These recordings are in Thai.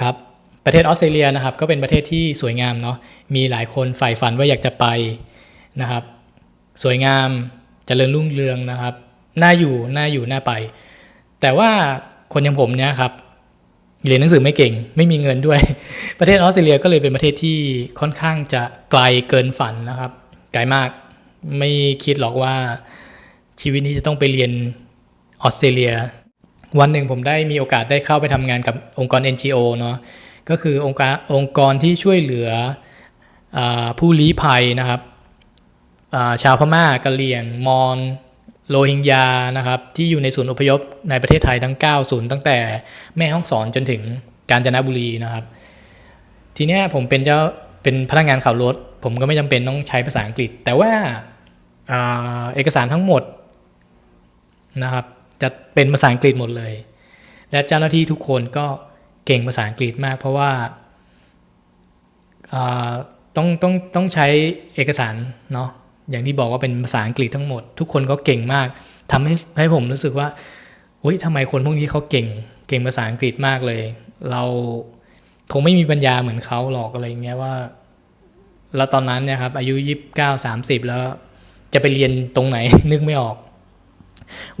ครับประเทศออสเตรเลียนะครับก็เป็นประเทศที่สวยงามเนาะมีหลายคนใฝ่ฝันว่าอยากจะไปนะครับ สวยงามเจริญรุ่งเรืองนะครับน่าอยู่น่าอยู่น่าไป แต่ว่าคนอย่างผมเนี่ยครับเรียนหนังสือไม่เก่ง ไม่มีเงินด้วย ประเทศออสเตรเลียก็เลยเป็นประเทศที่ค่อนข้างจะไกลเกินฝันนะครับ ไกลมากไม่คิดหรอกว่าชีวิตนี้จะต้องไปเรียนออสเตรเลีย วันหนึ่งผมได้มีโอกาสได้เข้าไปทำงานกับองค์กร NGO เนาะก็คือองค์การองค์กรที่ช่วยเหลืออผู้ลี้ภัยนะครับชาวพม่ากะเหรี่ยง มอญโรฮิงญานะครับที่อยู่ในศูนย์อพยพในประเทศไทยทั้ง 9 ศูนย์ตั้งแต่แม่ห้องสอนจนถึงกาญจนบุรีนะครับ ทีนี้ผมเป็นเจ้าเป็นพนักงานขับรถ ผมก็ไม่จำเป็นต้องใช้ภาษาอังกฤษ แต่ว่าอ่าเอกสารทั้งหมดนะครับ จะเป็นภาษาอังกฤษหมดเลย และเจ้าหน้าที่ทุกคนก็เก่งภาษาอังกฤษมาก เพราะว่าต้องต้องต้องใช้เอกสารเนาะอย่างที่บอกว่าเป็นภาษาอังกฤษทั้งหมด ทุกคนก็เก่งมากทำให้ให้ผมรู้สึกว่าเฮ้ยทำไมคนพวกนี้เขาเก่งเก่งภาษาอังกฤษมากเลย เราคงไม่มีปัญญาเหมือนเขาหรอกอะไรเงี้ยว่า แล้วตอนนั้นเนี่ยครับอายุยี่สิบเก้าสามสิบแล้วจะไปเรียนตรงไหนนึกไม่ออก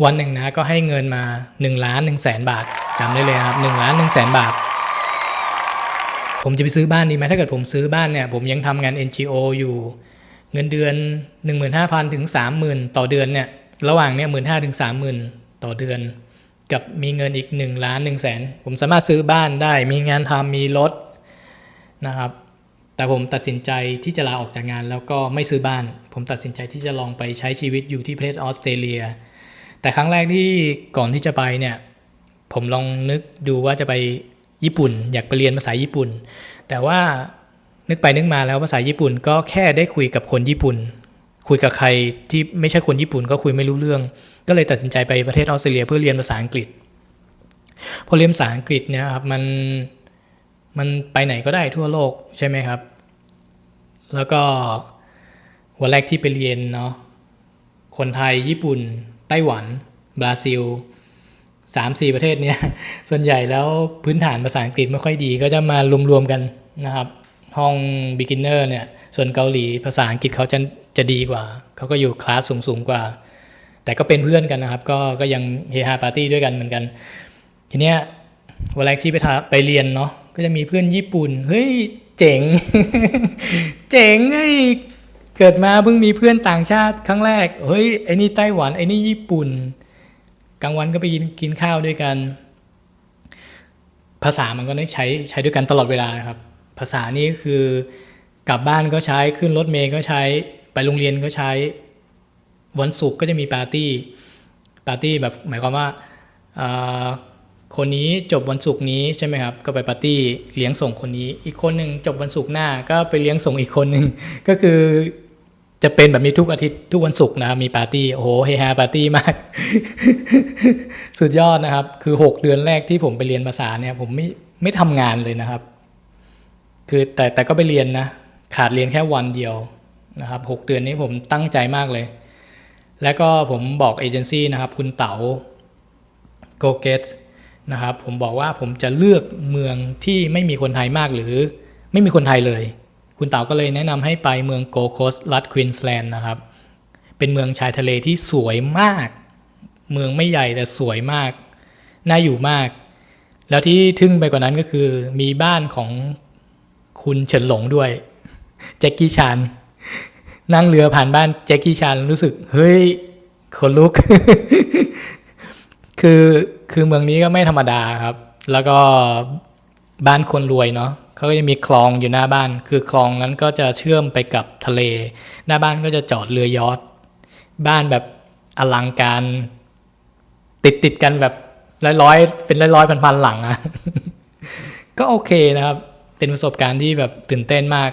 วันหนึ่งนะก็ให้เงินมา1ล้าน1แสนบาทจำได้เลยครับ1ล้าน1แสนบาท ผมจะไปซื้อบ้านดีไหมถ้าเกิดผมซื้อบ้านเนี่ยผมยังทำงาน NGO อยู่ เงินเดือน 15,000ถึง30,000 ต่อเดือนเนี่ยระหว่างเนี่ย15,000ถึง30,000ต่อเดือน กับมีเงินอีก1ล้าน1แสนผมสามารถซื้อบ้านได้ มีงานทำมีรถนะครับ แต่ผมตัดสินใจที่จะลาออกจากงานแล้วก็ไม่ซื้อบ้าน ผมตัดสินใจที่จะลองไปใช้ชีวิตอยู่ที่ประเทศออสเตรเลีย แต่ครั้งแรกที่ก่อนที่จะไปเนี่ยผมลองนึกดูว่าจะไปญี่ปุ่น อยากไปเรียนภาษาญี่ปุ่น แต่ว่านึกไปนึกมาแล้วภาษาญี่ปุ่นก็แค่ได้คุยกับคนญี่ปุ่น คุยกับใครที่ไม่ใช่คนญี่ปุ่นก็คุยไม่รู้เรื่อง ก็เลยตัดสินใจไปประเทศออสเตรเลียเพื่อเรียนภาษาอังกฤษ พอเรียนภาษาอังกฤษเนี่ยครับมันมันไปไหนก็ได้ทั่วโลกใช่ไหมครับ แล้วก็วันแรกที่ไปเรียนเนาะคนไทยญี่ปุ่น ไต้หวัน บราซิลสามสี่ประเทศเนี้ยส่วนใหญ่แล้วพื้นฐานภาษาอังกฤษไม่ค่อยดีก็จะมารวมๆกันนะครับห้อง beginner เนี่ยส่วนเกาหลีภาษาอังกฤษเขาจะจะดีกว่า เขาก็อยู่คลาสสูงๆกว่า แต่ก็เป็นเพื่อนกันนะครับ ก็ก็ยังเฮฮาปาร์ตี้ด้วยกันเหมือนกัน ทีเนี้ยวันแรกที่ไปทาไปเรียนเนาะก็จะมีเพื่อนญี่ปุ่น เฮ้ย เจ๋ง เจ๋งเฮ้ เกิดมาเพิ่งมีเพื่อนต่างชาติครั้งแรก เฮ้ยไอ้นี่ไต้หวันไอ้นี่ญี่ปุ่น กลางวันก็ไปกินกินข้าวด้วยกัน ภาษามันก็ได้ใช้ใช้ด้วยกันตลอดเวลานะครับ ภาษานี้คือกลับบ้านก็ใช้ขึ้นรถเมล์ก็ใช้ไปโรงเรียนก็ใช้ วันศุกร์ก็จะมีปาร์ตี้ปาร์ตี้แบบหมายความว่าอ่าคนนี้จบวันศุกร์นี้ใช่ไหมครับ ก็ไปปาร์ตี้เลี้ยงส่งคนนี้ อีกคนหนึ่งจบวันศุกร์หน้าก็ไปเลี้ยงส่งอีกคนหนึ่งก็คือ จะเป็นแบบนี้ทุกอาทิตย์ทุกวันศุกร์นะครับมีปาร์ตี้โอ้โหเฮฮาปาร์ตี้มาก สุดยอดนะครับ คือ 6 เดือนแรกที่ผมไปเรียนภาษาเนี่ย ผมไม่ไม่ทำงานเลยนะครับ คือแต่แต่ก็ไปเรียนนะ ขาดเรียนแค่วันเดียวนะครับ6เดือนนี้ผมตั้งใจมากเลย แล้วก็ผมบอกเอเจนซี่นะครับ คุณเต๋า go get นะครับ ผมบอกว่าผมจะเลือกเมืองที่ไม่มีคนไทยมากหรือ ไม่มีคนไทยเลย คุณเต๋าก็เลยแนะนำให้ไปเมืองโกโคสรัฐควีนสแลนด์นะครับ เป็นเมืองชายทะเลที่สวยมาก เมืองไม่ใหญ่แต่สวยมาก น่าอยู่มาก แล้วที่ทึ่งไปกว่านั้นก็คือ มีบ้านของคุณเฉินหลงด้วยแจ็คกี้ชานนั่งเรือผ่านบ้านแจ็คกี้ชานรู้สึก เฮ้ยขนลุก คือคือเมืองนี้ก็ไม่ธรรมดาครับ แล้วก็บ้านคนรวยเนาะ เขาก็จะมีคลองอยู่หน้าบ้าน คือคลองนั้นก็จะเชื่อมไปกับทะเล หน้าบ้านก็จะจอดเรือยอทบ้านแบบอลังการ ติดติดกันแบบร้อยๆเป็นร้อยร้อยพันๆหลังอะก็โอเคนะครับ เป็นประสบการณ์ที่แบบตื่นเต้นมาก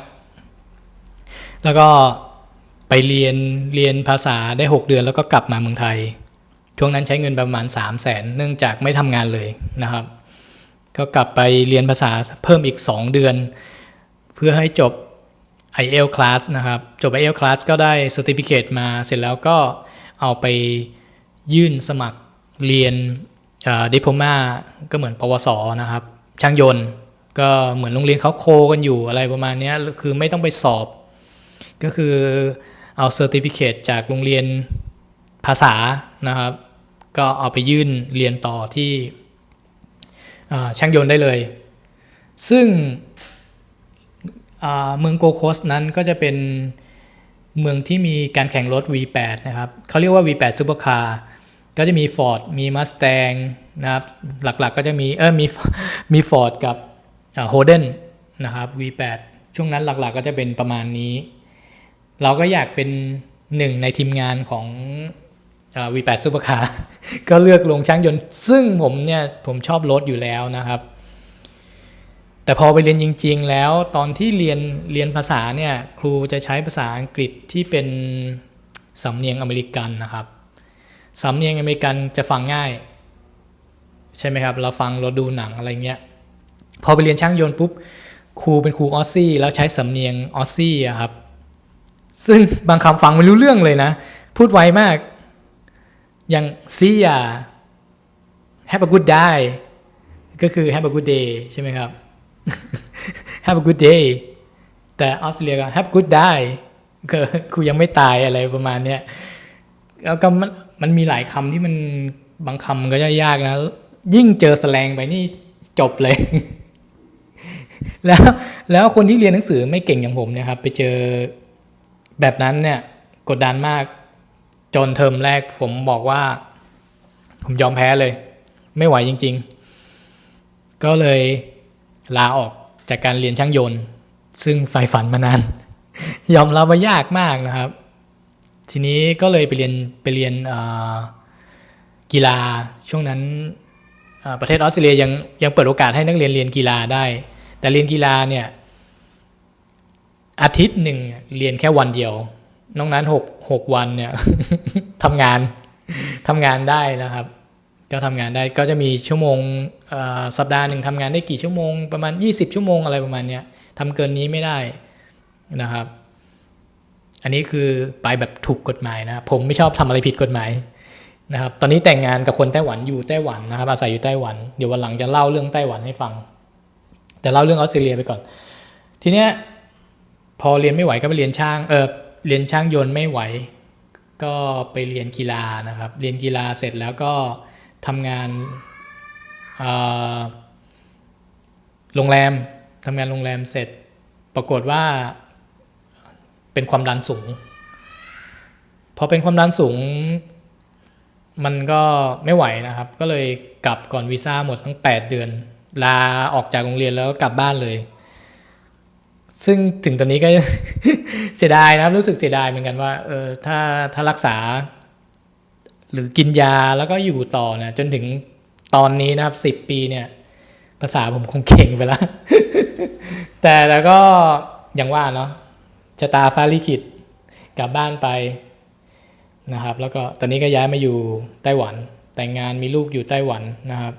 แล้วก็ไปเรียนเรียนภาษาได้ 6 เดือนแล้วก็กลับมาเมืองไทย ช่วงนั้นใช้เงินประมาณ 3 0 0แสนเนื่องจากไม่ทำงานเลยนะครับ ก็กลับไปเรียนภาษาเพิ่มอีก 2 เดือน เพื่อให้จบ IELTS class นะครับ จบ IELTS class ก็ได้ certificate มาเสร็จแล้วก็เอาไปยื่นสมัครเรียนดิพโมมาก็เหมือนปวสนะครับ ช่างยนต์ก็เหมือนโรงเรียนเขาโคกันอยู่อะไรประมาณนี้คือไม่ต้องไปสอบ ก็คือเอาเซอร์ติฟิเคตจากโรงเรียนภาษานะครับ ก็เอาไปยื่นเรียนต่อที่ ช่างยนต์ได้เลย ซึ่งเมืองโกโคสนั้นก็จะเป็นเมืองที่มีการแข่งรถ V8 นะครับเขาเรียกว่า V8 Supercar ก็จะมี Ford มี Mustang นะครับหลักๆก็จะมีเออมีมี Ford กับโฮเดนนะครับ V8 ช่วงนั้นหลักๆก็จะเป็นประมาณนี้ เราก็อยากเป็นหนึ่งในทีมงานของ V8 Supercar ก็เลือกลงช่างยนต์ ซึ่งผมเนี่ย ผมชอบรถอยู่แล้วนะครับ แต่พอไปเรียนจริง ๆ แล้วตอนที่เรียนเรียนภาษาเนี่ย ครูจะใช้ภาษาอังกฤษที่เป็นสำเนียงอเมริกันนะครับสำเนียงอเมริกันจะฟังง่าย ใช่ไหมครับ เราฟังเราดูหนังอะไรเงี้ยพอไปเรียนช่างยนต์ปุ๊บครูเป็นครูออสซี่แล้วใช้สำเนียงออสซี่ครับ ซึ่งบางคำฟังไม่รู้เรื่องเลยนะ พูดไวมาก อย่าง see ya have a good day ก็คือ have a good day ใช่ไหมครับ have a good day แต่ออสเตรเลียก็ have a good day ก็ครูยังไม่ตายอะไรประมาณเนี้ยแล้วก็มันมันมีหลายคำที่มันบางคำก็ยากๆนะ ยิ่งเจอแสลงไปนี่จบเลย แล้วแล้วคนที่เรียนหนังสือไม่เก่งอย่างผมเนี่ยครับ ไปเจอแบบนั้นเนี่ย กดดันมาก จนเทอมแรกผมบอกว่า ผมยอมแพ้เลย ไม่ไหวจริง ๆ ก็เลยลาออกจากการเรียนช่างยนต์ ซึ่งใฝ่ฝันมานาน ยอมรับว่ายากมากนะครับ ทีนี้ก็เลยไปเรียนไปเรียนกีฬาช่วงนั้นประเทศออสเตรเลียยังยังเปิดโอกาสให้นักเรียนเรียนกีฬาได้ แต่เรียนกีฬาเนี่ยอาทิตย์หนึ่งเรียนแค่วันเดียว นอกนั้นหกหกวันเนี่ยทำงานทำงานได้นะครับ ก็ทำงานได้ก็จะมีชั่วโมงสัปดาห์หนึ่งทำงานได้กี่ชั่วโมงประมาณ 20 ชั่วโมงอะไรประมาณเนี้ยทำเกินนี้ไม่ได้นะครับ อันนี้คือไปแบบถูกกฎหมายนะ ผมไม่ชอบทำอะไรผิดกฎหมายนะครับ ตอนนี้แต่งงานกับคนไต้หวันอยู่ไต้หวันนะครับ อาศัยอยู่ไต้หวัน เดี๋ยววันหลังจะเล่าเรื่องไต้หวันให้ฟัง แต่เล่าเรื่องออสเตรเลียไปก่อน ทีเนี้ยพอเรียนไม่ไหวก็ไปเรียนช่าง เออ เรียนช่างยนต์ไม่ไหว ก็ไปเรียนกีฬานะครับ เรียนกีฬาเสร็จแล้วก็ทำงานโรงแรมทำงานโรงแรมเสร็จ ปรากฏว่าเป็นความดันสูง พอเป็นความดันสูง มันก็ไม่ไหวนะครับ ก็เลยกลับก่อนวีซ่าหมดทั้ง 8 เดือน ลาออกจากโรงเรียนแล้วก็กลับบ้านเลย ซึ่งถึงตอนนี้ก็เสียดายนะรู้สึกเสียดายเหมือนกันว่าเออถ้าถ้ารักษา หรือกินยาแล้วก็อยู่ต่อนะจนถึงตอนนี้นะครับสิบปีเนี่ยภาษาผมคงเก่งไปแล้ว แต่แล้วก็อย่างว่าเนาะชะตาฟ้าลิขิตกลับบ้านไปนะครับ แล้วก็ตอนนี้ก็ย้ายมาอยู่ไต้หวัน แต่งงานมีลูกอยู่ไต้หวันนะครับ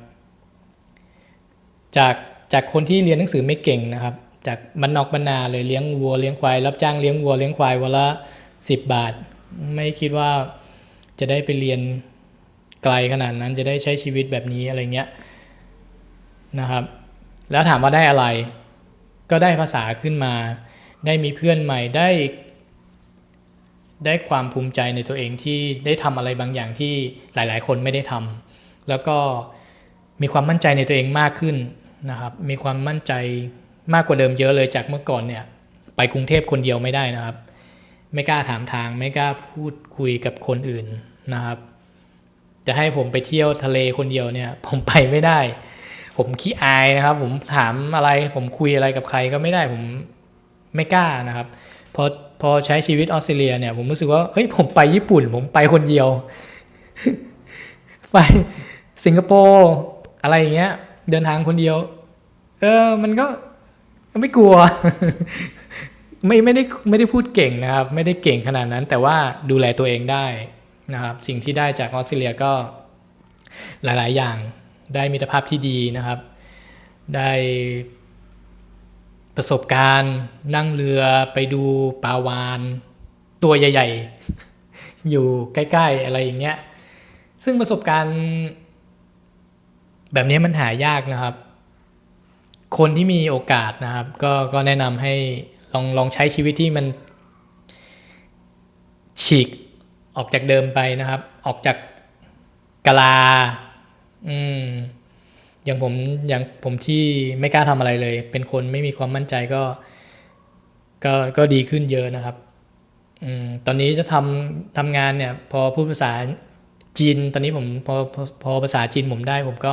จากจากคนที่เรียนหนังสือไม่เก่งนะครับ จากมันนอกบรรนาเลยเลี้ยงวัวเลี้ยงควายรับจ้างเลี้ยงวัวเลี้ยงควายวันละสิบบาท ไม่คิดว่าจะได้ไปเรียนไกลขนาดนั้นจะได้ใช้ชีวิตแบบนี้อะไรเงี้ยนะครับ แล้วถามว่าได้อะไร ก็ได้ภาษาขึ้นมา ได้มีเพื่อนใหม่ได้ได้ความภูมิใจในตัวเองที่ได้ทำอะไรบางอย่างที่หลาย ๆ คนไม่ได้ทำแล้วก็มีความมั่นใจในตัวเองมากขึ้นนะครับ มีความมั่นใจ มากกว่าเดิมเยอะเลยจากเมื่อก่อนเนี่ย ไปกรุงเทพคนเดียวไม่ได้นะครับ ไม่กล้าถามทางไม่กล้าพูดคุยกับคนอื่นนะครับ จะให้ผมไปเที่ยวทะเลคนเดียวเนี่ย ผมไปไม่ได้ ผมขี้อายนะครับ ผมถามอะไร ผมคุยอะไรกับใครก็ไม่ได้ผมไม่กล้านะครับพอพอใช้ชีวิตออสเตรเลียเนี่ยผมรู้สึกว่าเฮ้ยผมไปญี่ปุ่น ผมไปคนเดียว ไปสิงคโปร์อะไรอย่างเงี้ย เดินทางคนเดียว เออ มันก็ ไม่กลัว ไม่ไม่ได้ไม่ได้พูดเก่งนะครับ ไม่ได้เก่งขนาดนั้น แต่ว่าดูแลตัวเองได้นะครับ สิ่งที่ได้จากออสเตรเลียก็หลาย ๆ อย่างได้มิตรภาพที่ดีนะครับ ได้ประสบการณ์นั่งเรือไปดูปลาวานตัวใหญ่ ๆ อยู่ใกล้ ๆ อะไรอย่างเงี้ย ซึ่งประสบการณ์ แบบนี้มันหายากนะครับ คนที่มีโอกาสนะครับ ก็ก็แนะนำให้ลองลองใช้ชีวิตที่มันฉีกออกจากเดิมไปนะครับ ออกจากกะลา อืม อย่างผมอย่างผมที่ไม่กล้าทำอะไรเลย เป็นคนไม่มีความมั่นใจก็ ก็ก็ดีขึ้นเยอะนะครับ อืม ตอนนี้จะทำทำงานเนี่ย พอพูดภาษาจีน ตอนนี้ผมพอพอพอภาษาจีนผมได้ ผมก็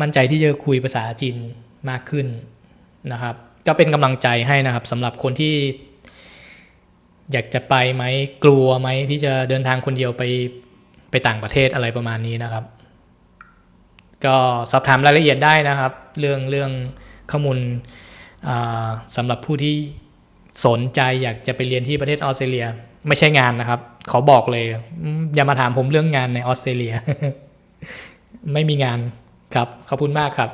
มั่นใจที่จะคุยภาษาจีน มากขึ้นนะครับ ก็เป็นกำลังใจให้นะครับสำหรับคนที่ อยากจะไปไหมกลัวไหมที่จะเดินทางคนเดียวไปไปต่างประเทศอะไรประมาณนี้นะครับ ก็สอบถามรายละเอียดได้นะครับ เรื่องเรื่องข้อมูลสำหรับผู้ที่สนใจอยากจะไปเรียนที่ประเทศออสเตรเลีย ไม่ใช่งานนะครับ ขอบอกเลย อย่ามาถามผมเรื่องงานในออสเตรเลีย ไม่มีงานครับ ขอบคุณมากครับ